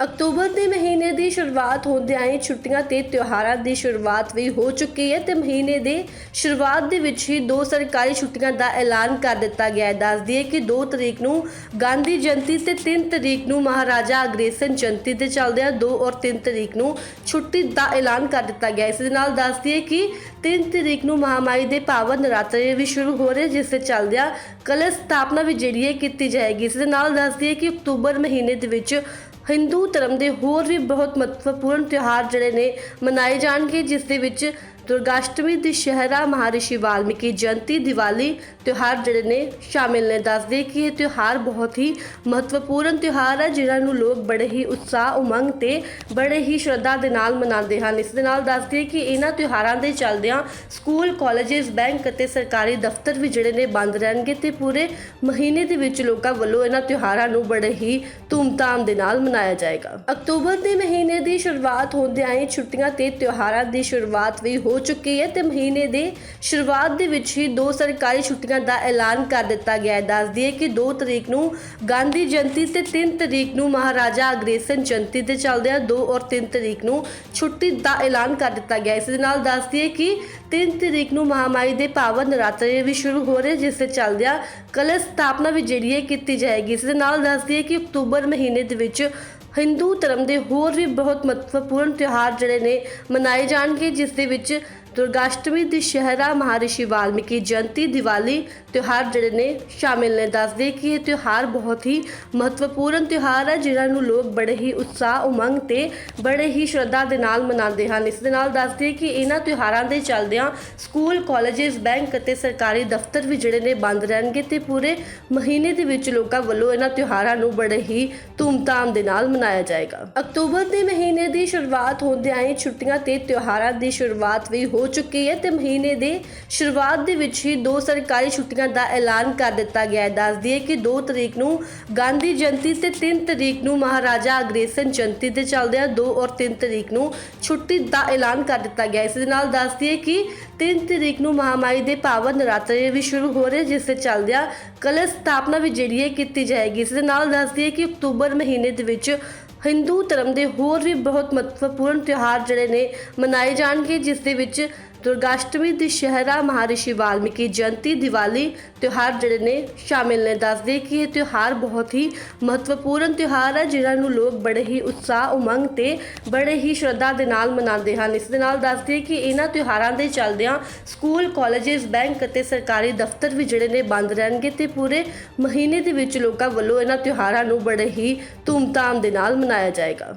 October ਦੇ ਮਹੀਨੇ ਦੀ ਸ਼ੁਰੂਆਤ ਹੁੰਦਿਆਂ ਹੀ ਛੁੱਟੀਆਂ ਤੇ ਤਿਉਹਾਰਾਂ ਦੀ ਸ਼ੁਰੂਆਤ ਵੀ ਹੋ ਚੁੱਕੀ ਹੈ ਤੇ ਮਹੀਨੇ ਦੇ ਸ਼ੁਰੂਆਤ ਦੇ ਵਿੱਚ ਹੀ ਦੋ ਸਰਕਾਰੀ ਛੁੱਟੀਆਂ ਦਾ ਐਲਾਨ ਕਰ ਦਿੱਤਾ ਗਿਆ ਹੈ। ਦੱਸ ਦਈਏ ਕਿ 2 ਤਰੀਕ ਨੂੰ ਗਾਂਧੀ ਜਯੰਤੀ ਤੇ 3 ਤਰੀਕ ਨੂੰ ਮਹਾਰਾਜਾ ਅਗਰੇਸਨ ਜਯੰਤੀ ਤੇ ਚੱਲਦਿਆਂ 2 ਔਰ 3 ਤਰੀਕ ਨੂੰ ਛੁੱਟੀ ਦਾ ਐਲਾਨ ਕਰ ਦਿੱਤਾ ਗਿਆ ਇਸ ਦੇ ਨਾਲ ਦੱਸ ਦਈਏ ਕਿ 3 ਤਰੀਕ ਨੂੰ ਮਹਾਮਾਈ ਦੇ ਪਾਵਨ ਨਰਾਤਰੇ ਵੀ ਸ਼ੁਰੂ ਹੋ ਰਹੇ, ਜਿਸ ਦੇ ਚੱਲਦਿਆਂ ਕਲਸ਼ ਸਥਾਪਨਾ ਵੀ ਜਿਹੜੀ ਹੈ ਕੀਤੀ ਜਾਏਗੀ। ਇਸ ਦੇ ਨਾਲ ਦੱਸ ਦਈਏ ਕਿ ਅਕਤੂਬਰ ਮਹੀਨੇ ਦੇ ਵਿੱਚ ਹਿੰਦੂ ਧਰਮ ਦੇ ਹੋਰ ਵੀ ਬਹੁਤ ਮਹੱਤਵਪੂਰਨ ਤਿਉਹਾਰ ਜਿਹੜੇ ਨੇ ਮਨਾਏ ਜਾਣਗੇ, ਜਿਸ ਦੇ ਵਿੱਚ ਦੁਰਗਾਸ਼ਟਮੀ ਦੁਸ਼ਹਿਰਾ ਮਹਾਰਿਸ਼ੀ ਵਾਲਮੀਕੀ ਜਯੰਤੀ, ਦੀਵਾਲੀ ਤਿਉਹਾਰ ਜਿਹੜੇ ਨੇ ਸ਼ਾਮਿਲ ਨੇ। ਦੱਸਦੇ ਕਿ ਇਹ ਤਿਉਹਾਰ ਬਹੁਤ ਹੀ ਮਹੱਤਵਪੂਰਨ ਤਿਉਹਾਰ ਹੈ, ਜਿਨ੍ਹਾਂ ਨੂੰ ਲੋਕ ਬੜੇ ਹੀ ਉਤਸ਼ਾਹ, ਉਮੰਗ ਤੇ ਬੜੇ ਹੀ ਸ਼ਰਧਾ ਦੇ ਨਾਲ ਮਨਾਉਂਦੇ ਹਨ। ਇਸ ਦੇ ਨਾਲ ਦੱਸਦੇ ਕਿ ਇਹਨਾਂ ਤਿਉਹਾਰਾਂ ਦੇ ਚੱਲਦਿਆਂ ਸਕੂਲ, ਕਾਲਜਸ, ਬੈਂਕ ਅਤੇ ਸਰਕਾਰੀ ਦਫ਼ਤਰ ਵੀ ਜਿਹੜੇ ਨੇ ਬੰਦ ਰਹਿਣਗੇ ਤੇ ਪੂਰੇ ਮਹੀਨੇ ਦੇ ਵਿੱਚ ਲੋਕਾਂ ਵੱਲੋਂ ਇਹਨਾਂ ਤਿਉਹਾਰਾਂ ਨੂੰ ਬੜੇ ਹੀ ਧੂਮਧਾਮ ਦੇ ਨਾਲ ਮਨਾਇਆ ਜਾਏਗਾ। ਅਕਤੂਬਰ ਦੇ ਮਹੀਨੇ ਦੀ ਸ਼ੁਰੂਆਤ ਹੁੰਦਿਆਂ ਹੀ ਛੁੱਟੀਆਂ ਤੇ ਤਿਉਹਾਰਾਂ ਦੀ ਸ਼ੁਰੂਆਤ ਵੀ ਹੋ ਚੁੱਕੀ ਹੈ ਤੇ ਮਹੀਨੇ ਦੇ ਸ਼ੁਰੂਆਤ ਦੇ ਵਿੱਚ ਹੀ ਦੋ ਸਰਕਾਰੀ ਛੁੱਟੀਆਂ ਦਾ ਐਲਾਨ ਕਰ ਦਿੱਤਾ ਗਿਆ ਹੈ। ਦੱਸ ਦਈਏ ਕਿ 2 ਤਰੀਕ ਨੂੰ ਗਾਂਧੀ ਜਯੰਤੀ ਤੇ 3 ਤਰੀਕ ਨੂੰ ਮਹਾਰਾਜਾ ਅਗਰੇਸਨ ਜਯੰਤੀ ਤੇ ਚੱਲਦਿਆਂ 2 ਔਰ 3 ਤਰੀਕ ਨੂੰ ਛੁੱਟੀ ਦਾ ਐਲਾਨ ਕਰ ਦਿੱਤਾ ਗਿਆ ਹੈ। ਇਸ ਦੇ ਨਾਲ ਦੱਸ ਦਈਏ ਕਿ 3 ਤਰੀਕ ਨੂੰ ਮਹਾਮਾਈ ਦੇ ਪਾਵਨ ਨਰਾਤਰੇ ਵੀ ਸ਼ੁਰੂ ਹੋ ਰਹੇ, ਜਿਸ ਦੇ ਚੱਲਦਿਆਂ ਕਲਸ਼ ਸਥਾਪਨਾ ਵੀ ਜਿਹੜੀ ਹੈ ਕੀਤੀ ਜਾਏਗੀ। ਇਸ ਦੇ ਨਾਲ ਦੱਸ ਦਈਏ ਕਿ ਅਕਤੂਬਰ ਮਹੀਨੇ ਦੇ ਵਿੱਚ ਹਿੰਦੂ ਧਰਮ ਦੇ ਹੋਰ ਵੀ ਬਹੁਤ ਮਹੱਤਵਪੂਰਨ ਤਿਉਹਾਰ ਜਿਹੜੇ ਨੇ ਮਨਾਏ ਜਾਣਗੇ, ਜਿਸ ਦੇ ਵਿੱਚ ਦੁਰਗਾਸ਼ਟਮੀ ਦੁਸ਼ਹਿਰਾ ਮਹਾਰਿਸ਼ੀ ਵਾਲਮੀਕੀ ਜਯੰਤੀ, ਦੀਵਾਲੀ ਤਿਉਹਾਰ ਜਿਹੜੇ ਨੇ ਸ਼ਾਮਿਲ ਨੇ। ਦੱਸਦੇ ਕਿ ਇਹ ਤਿਉਹਾਰ ਬਹੁਤ ਹੀ ਮਹੱਤਵਪੂਰਨ ਤਿਉਹਾਰ ਹੈ ਜਿਹਨਾਂ ਨੂੰ ਲੋਕ ਬੜੇ ਹੀ ਉਤਸ਼ਾਹ, ਉਮੰਗ ਤੇ ਬੜੇ ਹੀ ਸ਼ਰਧਾ ਦੇ ਨਾਲ ਮਨਾਉਂਦੇ ਹਨ। ਇਸ ਦੇ ਨਾਲ ਦੱਸਦੇ ਕਿ ਇਹਨਾਂ ਤਿਉਹਾਰਾਂ ਦੇ ਚੱਲਦਿਆਂ ਸਕੂਲ, ਕਾਲਜਸ, ਬੈਂਕ ਅਤੇ ਸਰਕਾਰੀ ਦਫ਼ਤਰ ਵੀ ਜਿਹੜੇ ਨੇ ਬੰਦ ਰਹਿਣਗੇ ਤੇ ਪੂਰੇ ਮਹੀਨੇ ਦੇ ਵਿੱਚ ਲੋਕਾਂ ਵੱਲੋਂ ਇਹਨਾਂ ਤਿਉਹਾਰਾਂ ਨੂੰ ਬੜੇ ਹੀ ਧੂਮਧਾਮ ਦੇ ਨਾਲ ਮਨਾਇਆ ਜਾਏਗਾ। ਅਕਤੂਬਰ ਦੇ ਮਹੀਨੇ ਦੀ ਸ਼ੁਰੂਆਤ ਹੁੰਦਿਆਂ ਹੀ ਛੁੱਟੀਆਂ ਤੇ ਤਿਉਹਾਰਾਂ ਦੀ ਸ਼ੁਰੂਆਤ ਵੀ ਹੋ ਚੁੱਕੀ ਹੈ ਤੇ ਮਹੀਨੇ ਦੇ ਸ਼ੁਰੂਆਤ ਦੇ ਵਿੱਚ ਹੀ ਦੋ ਸਰਕਾਰੀ ਛੁੱਟੀਆਂ ਦਾ ਐਲਾਨ ਕਰ ਦਿੱਤਾ ਗਿਆ ਹੈ ਦੱਸ ਦਈਏ ਕਿ 2 ਤਰੀਕ ਨੂੰ ਗਾਂਧੀ ਜਯੰਤੀ ਤੇ 3 ਤਰੀਕ ਨੂੰ ਮਹਾਰਾਜਾ ਅਗਰੇਸਨ ਜਯੰਤੀ ਤੇ ਚੱਲਦਿਆਂ 2 ਔਰ 3 ਤਰੀਕ ਨੂੰ ਛੁੱਟੀ ਦਾ ਐਲਾਨ ਕਰ ਦਿੱਤਾ ਗਿਆ ਹੈ। ਇਸ ਦੇ ਨਾਲ ਦੱਸ ਦਈਏ ਕਿ 3 ਤਰੀਕ ਨੂੰ ਮਹਾਮਾਈ ਦੇ ਪਾਵਨ ਨਰਾਤਰੇ ਵੀ ਸ਼ੁਰੂ ਹੋ ਰਹੇ, ਜਿਸ ਦੇ ਚੱਲਦਿਆਂ ਕਲਸ਼ ਸਥਾਪਨਾ ਵੀ ਜਿਹੜੀ ਹੈ ਕੀਤੀ ਜਾਏਗੀ ਇਸ ਦੇ ਨਾਲ ਦੱਸ ਦਈਏ ਕਿ ਅਕਤੂਬਰ ਮਹੀਨੇ ਦੇ ਵਿੱਚ ਹਿੰਦੂ ਧਰਮ ਦੇ ਹੋਰ ਵੀ ਬਹੁਤ ਮਹੱਤਵਪੂਰਨ ਤਿਉਹਾਰ ਜਿਹੜੇ ਨੇ ਮਨਾਏ ਜਾਣਗੇ, ਜਿਸ ਦੇ ਵਿੱਚ ਦੁਰਗਾਸ਼ਟਮੀ ਦੁਸ਼ਹਿਰਾ ਮਹਾਰਿਸ਼ੀ ਵਾਲਮੀਕੀ ਜਯੰਤੀ, ਦੀਵਾਲੀ ਤਿਉਹਾਰ ਜਿਹੜੇ ਨੇ ਸ਼ਾਮਿਲ ਨੇ। ਦੱਸਦੇ ਕਿ ਇਹ ਤਿਉਹਾਰ ਬਹੁਤ ਹੀ ਮਹੱਤਵਪੂਰਨ ਤਿਉਹਾਰ ਹੈ, ਜਿਨ੍ਹਾਂ ਨੂੰ ਲੋਕ ਬੜੇ ਹੀ ਉਤਸ਼ਾਹ, ਉਮੰਗ ਤੇ ਬੜੇ ਹੀ ਸ਼ਰਧਾ ਦੇ ਨਾਲ ਮਨਾਉਂਦੇ ਹਨ। ਇਸ ਦੇ ਨਾਲ ਦੱਸਦੇ ਕਿ ਇਹਨਾਂ ਤਿਉਹਾਰਾਂ ਦੇ ਚੱਲਦਿਆਂ ਸਕੂਲ, ਕਾਲਜਸ, ਬੈਂਕ ਅਤੇ ਸਰਕਾਰੀ ਦਫ਼ਤਰ ਵੀ ਜਿਹੜੇ ਨੇ ਬੰਦ ਰਹਿਣਗੇ ਤੇ ਪੂਰੇ ਮਹੀਨੇ ਦੇ ਵਿੱਚ ਲੋਕਾਂ ਵੱਲੋਂ ਇਹਨਾਂ ਤਿਉਹਾਰਾਂ ਨੂੰ ਬੜੇ ਹੀ ਧੂਮਧਾਮ ਦੇ ਨਾਲ ਮਨਾਇਆ ਜਾਏਗਾ।